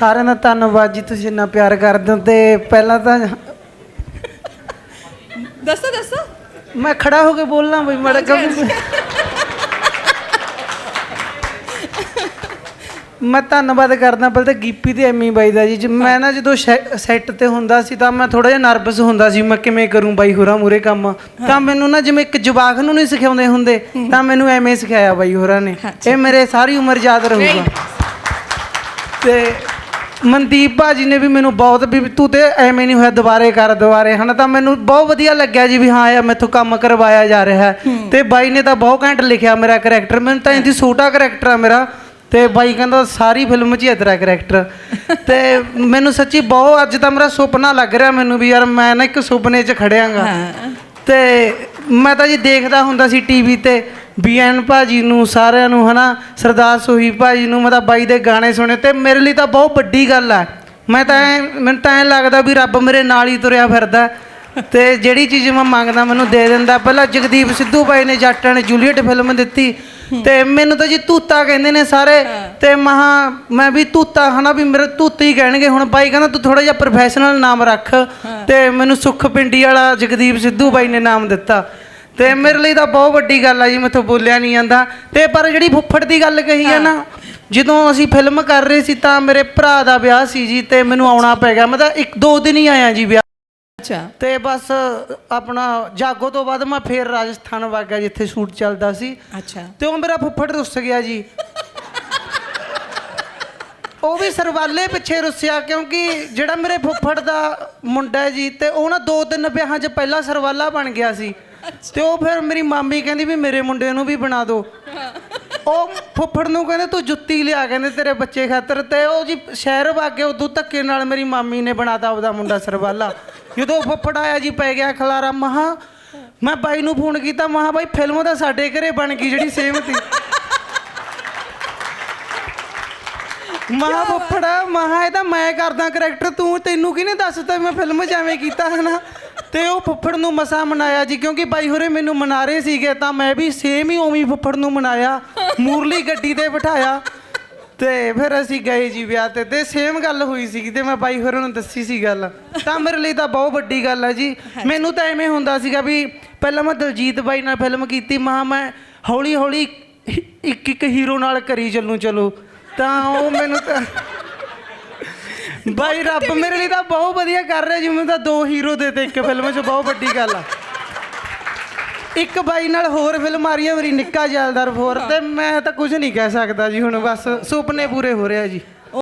ਸਾਰਿਆਂ ਦਾ ਧੰਨਵਾਦ ਜੀ ਤੁਸੀਂ ਇੰਨਾ ਪਿਆਰ ਕਰਦੇ ਹੋ ਤੇ ਪਹਿਲਾਂ ਤਾਂ ਦੱਸੋ ਦੱਸੋ। ਮੈਂ ਖੜਾ ਹੋ ਕੇ ਬੋਲਣਾ ਬਈ ਮੜਾ ਕਿਉਂਕਿ ਮੈਂ ਧੰਨਵਾਦ ਕਰਦਾ ਪਹਿਲਾਂ ਤਾਂ ਗੀਪੀ ਤੇ ਐਮੀ ਬਾਈ ਦਾ ਜੀ ਜ- ਮੈਂ ਨਾ ਜਦੋਂ ਸੈੱਟ ਤੇ ਹੁੰਦਾ ਸੀ ਤਾਂ ਮੈਂ ਥੋੜਾ ਜਿਹਾ ਨਰਵਸ ਹੁੰਦਾ ਸੀ ਮੈਂ ਕਿਵੇਂ ਕਰੂੰ ਬਾਈ ਹੋਰਾਂ ਮੂਰੇ ਕੰਮ। ਤਾਂ ਮੈਨੂੰ ਨਾ ਜਿਵੇਂ ਇੱਕ ਜਵਾਕ ਨੂੰ ਨਹੀਂ ਸਿਖਾਉਂਦੇ ਹੁੰਦੇ ਤਾਂ ਮੈਨੂੰ ਐਵੇਂ ਸਿਖਾਇਆ ਬਾਈ ਹੋਰਾਂ ਨੇ। ਇਹ ਮੇਰੇ ਸਾਰੀ ਉਮਰ ਯਾਦ ਰਹੂਗਾ। ਤੇ ਮਨਦੀਪ ਭਾਜੀ ਨੇ ਵੀ ਮੈਨੂੰ ਬਹੁਤ ਵੀ ਤੂੰ ਤੇ ਐਵੇਂ ਨਹੀਂ ਹੋਇਆ ਦੁਬਾਰੇ ਕਰ ਦੁਬਾਰੇ। ਹਨਾ ਤਾਂ ਮੈਨੂੰ ਬਹੁਤ ਵਧੀਆ ਲੱਗਿਆ ਜੀ ਵੀ ਹਾਂ ਯਾਰ ਮੈਥੋਂ ਕੰਮ ਕਰਵਾਇਆ ਜਾ ਰਿਹਾ ਹੈ। ਤੇ ਬਾਈ ਨੇ ਤਾਂ ਬਹੁਤ ਘੈਂਟ ਲਿਖਿਆ ਮੇਰਾ ਕਰੈਕਟਰ ਮੈਨੂੰ ਤਾਂ ਇਹਦੀ ਛੋਟਾ ਕਰੈਕਟਰ ਆ ਮੇਰਾ। ਤੇ ਬਾਈ ਕਹਿੰਦਾ ਸਾਰੀ ਫਿਲਮ 'ਚ ਹੀ ਹੈ ਤੇਰਾ ਕਰੈਕਟਰ ਤੇ ਮੈਨੂੰ ਸੱਚੀ ਬਹੁਤ ਅੱਜ ਤਾਂ ਮੇਰਾ ਸੁਪਨਾ ਲੱਗ ਰਿਹਾ ਮੈਨੂੰ ਵੀ ਯਾਰ ਮੈਂ ਨਾ ਇੱਕ ਸੁਪਨੇ 'ਚ ਖੜਿਆਂਗਾ। ਤੇ ਮੈਂ ਤਾਂ ਜੀ ਦੇਖਦਾ ਹੁੰਦਾ ਸੀ ਟੀਵੀ ਤੇ ਬੀਐਨ ਭਾਜੀ ਨੂੰ ਸਾਰਿਆਂ ਨੂੰ ਹਨਾ ਸਰਦਾਰ ਸੋਹੀ ਭਾਜੀ ਨੂੰ ਮੈਂ ਤਾਂ ਬਾਈ ਦੇ ਗਾਣੇ ਸੁਣੇ ਤੇ ਮੇਰੇ ਲਈ ਤਾਂ ਬਹੁਤ ਵੱਡੀ ਗੱਲ ਆ। ਮੈਂ ਤਾਂ ਐਂ- ਮੈਨੂੰ ਤਾਂ ਐਂ ਲੱਗਦਾ ਵੀ ਰੱਬ ਮੇਰੇ ਨਾਲ ਹੀ ਤੁਰਿਆ ਫਿਰਦਾ। ਤੇ ਜਿਹੜੀ ਚੀਜ਼ ਮੈਂ ਮੰਗਦਾ ਮੈਨੂੰ ਦੇ ਦਿੰਦਾ। ਪਹਿਲਾਂ ਜਗਦੀਪ ਸਿੱਧੂ ਬਾਈ ਨੇ ਜੱਟਾਂ ਨੇ ਜੂਲੀਅਟ ਫਿਲਮ ਦਿੱਤੀ। ਤੇ ਮੈਨੂੰ ਤਾਂ ਜੀ ਤੂਤਾ ਕਹਿੰਦੇ ਨੇ ਸਾਰੇ। ਤੇ ਮਹਾ ਮੈਂ ਵੀ ਤੂਤਾ ਹਨਾ ਵੀ ਮੇਰੇ ਤੂਤੇ ਹੀ ਕਹਿਣਗੇ। ਹੁਣ ਬਾਈ ਕਹਿੰਦਾ ਤੂੰ ਥੋੜਾ ਜਿਹਾ ਪ੍ਰੋਫੈਸ਼ਨਲ ਨਾਮ ਰੱਖ। ਤੇ ਮੈਨੂੰ ਸੁੱਖ ਪਿੰਡੀ ਵਾਲਾ ਜਗਦੀਪ ਸਿੱਧੂ ਬਾਈ ਨੇ ਨਾਮ ਦਿੱਤਾ। ਤੇ ਮੇਰੇ ਲਈ ਤਾਂ ਬਹੁਤ ਵੱਡੀ ਗੱਲ ਆ ਜੀ ਮੈਥੋਂ ਬੋਲਿਆ ਨਹੀਂ ਜਾਂਦਾ। ਤੇ ਪਰ ਜਿਹੜੀ ਫੁੱਫੜ ਦੀ ਗੱਲ ਕਹੀ ਹੈ ਨਾ ਜਦੋਂ ਅਸੀਂ ਫਿਲਮ ਕਰ ਰਹੇ ਸੀ ਤਾਂ ਮੇਰੇ ਭਰਾ ਦਾ ਵਿਆਹ ਸੀ ਜੀ ਤੇ ਮੈਨੂੰ ਆਉਣਾ ਪੈ ਗਿਆ। ਮੈਂ ਤਾਂ ਇੱਕ ਦੋ ਦਿਨ ਹੀ ਆਇਆ ਜੀ ਵਿਆਹ। ਅੱਛਾ। ਤੇ ਬਸ ਆਪਣਾ ਜਾਗੋ ਤੋਂ ਬਾਅਦ ਮੈਂ ਫੇਰ ਰਾਜਸਥਾਨ ਵਗ ਗਿਆ ਜਿੱਥੇ ਸ਼ੂਟ ਚੱਲਦਾ ਸੀ। ਅੱਛਾ। ਤੇ ਉਹ ਮੇਰਾ ਫੁੱਫੜ ਰੁੱਸ ਗਿਆ ਜੀ। ਉਹ ਵੀ ਸਰਵਾਲੇ ਪਿੱਛੇ ਰੁੱਸਿਆ ਕਿਉਂਕਿ ਜਿਹੜਾ ਮੇਰੇ ਫੁੱਫੜ ਦਾ ਮੁੰਡਾ ਜੀ ਤੇ ਉਹ ਨਾ ਦੋ ਤਿੰਨ ਵਿਆਹਾਂ 'ਚ ਪਹਿਲਾਂ ਸਰਵਾਲਾ ਬਣ ਗਿਆ ਸੀ। ਤੇ ਉਹ ਫਿਰ ਮੇਰੀ ਮਾਮੀ ਕਹਿੰਦੀ ਵੀ ਮੇਰੇ ਮੁੰਡੇ ਨੂੰ ਵੀ ਬਣਾ ਦਿਓ ਉਹ ਫੁੱਫੜ ਨੂੰ ਕਹਿੰਦੇ ਤੂੰ ਜੁੱਤੀ ਲਿਆ। ਕਹਿੰਦੇ ਤੇਰੇ ਬੱਚੇ ਖਾਤਰ। ਤੇ ਉਹ ਜੀ ਸ਼ਹਿਰ ਵਾਗੇ ਉਦੋਂ ਧੱਕੇ ਨਾਲ ਮੇਰੀ ਮਾਮੀ ਨੇ ਬਣਾਤਾ ਆਪਦਾ ਮੁੰਡਾ ਸਰਵਾਲਾ। ਜਦੋਂ ਫੁੱਫੜ ਆਇਆ ਜੀ ਪੈ ਗਿਆ ਖਲਾਰਾ ਮਹਾ ਮੈਂ ਬਾਈ ਨੂੰ ਫੋਨ ਕੀਤਾ ਮਹਾ ਬਾਈ ਫਿਲਮ ਤਾਂ ਸਾਡੇ ਘਰੇ ਬਣ ਗਈ ਜਿਹੜੀ ਸੇਮ ਤੀ ਮਹਾ ਫੁੱਫੜਾ ਮਹਾ ਇਹ ਤਾਂ ਮੈਂ ਕਰਦਾ ਕਰੈਕਟਰ ਤੂੰ ਤੈਨੂੰ ਕਿਹਨੇ ਦੱਸਤਾ ਮੈਂ ਫਿਲਮ ਐਵੇਂ ਕੀਤਾ ਹਨਾ? ਤੇ ਉਹ ਫੁੱਫੜ ਨੂੰ ਮਸਾ ਮਨਾਇਆ ਜੀ ਕਿਉਂਕਿ ਬਾਈ ਹੋਰੇ ਮੈਨੂੰ ਮਨਾ ਰਹੇ ਸੀਗੇ ਤਾਂ ਮੈਂ ਵੀ ਸੇਮ ਹੀ ਉਵੇਂ ਫੁੱਫੜ ਨੂੰ ਮਨਾਇਆ ਮੂਰਲੀ ਗੱਡੀ ਤੇ ਬਿਠਾਇਆ ਤੇ ਫਿਰ ਅਸੀਂ ਗਏ ਜੀ ਵਿਆਹ ਤੇ ਤੇ ਸੇਮ ਗੱਲ ਹੋਈ ਸੀ ਤੇ ਮੈਂ ਬਾਈ ਹੋਰਾਂ ਨੂੰ ਦੱਸੀ ਸੀ ਗੱਲ। ਤਾਂ ਮੇਰੇ ਲਈ ਤਾਂ ਬਹੁਤ ਵੱਡੀ ਗੱਲ ਹੈ ਜੀ। ਮੈਨੂੰ ਤਾਂ ਐਵੇਂ ਹੁੰਦਾ ਸੀਗਾ ਵੀ ਪਹਿਲਾਂ ਮੈਂ ਦਲਜੀਤ ਬਾਈ ਨਾਲ ਫਿਲਮ ਕੀਤੀ ਮਹਾ ਮੈਂ ਹੌਲੀ ਹੌਲੀ ਇੱਕ ਇੱਕ ਹੀਰੋ ਨਾਲ ਕਰੀ ਚੱਲੂ ਚਲੋ। ਤਾਂ ਉਹ ਮੈਨੂੰ ਤਾਂ ਬਾਈ ਰੱਬ ਮੇਰੇ ਲਈ ਤਾਂ ਬਹੁਤ ਵਧੀਆ ਕਰ ਰਿਹਾ ਜੀ ਮੈਨੂੰ ਤਾਂ ਦੋ ਹੀਰੋ ਦੇ ਤੇ ਇੱਕ ਫਿਲਮ 'ਚ ਬਹੁਤ ਵੱਡੀ ਗੱਲ ਆ। ਇੱਕ ਬਾਈ ਨਾਲ ਹੋਰ ਫਿਲਮ ਆ ਰਹੀ ਹੈ ਮੇਰੀ ਨਿੱਕਾ ਜੈਲਦਾਰ ਫੋਰ ਤੇ ਮੈਂ ਤਾਂ ਕੁਝ ਨਹੀਂ ਕਹਿ ਸਕਦਾ ਜੀ ਹੁਣ ਬਸ ਸੁਪਨੇ ਪੂਰੇ ਹੋ ਰਿਹਾ ਜੀ।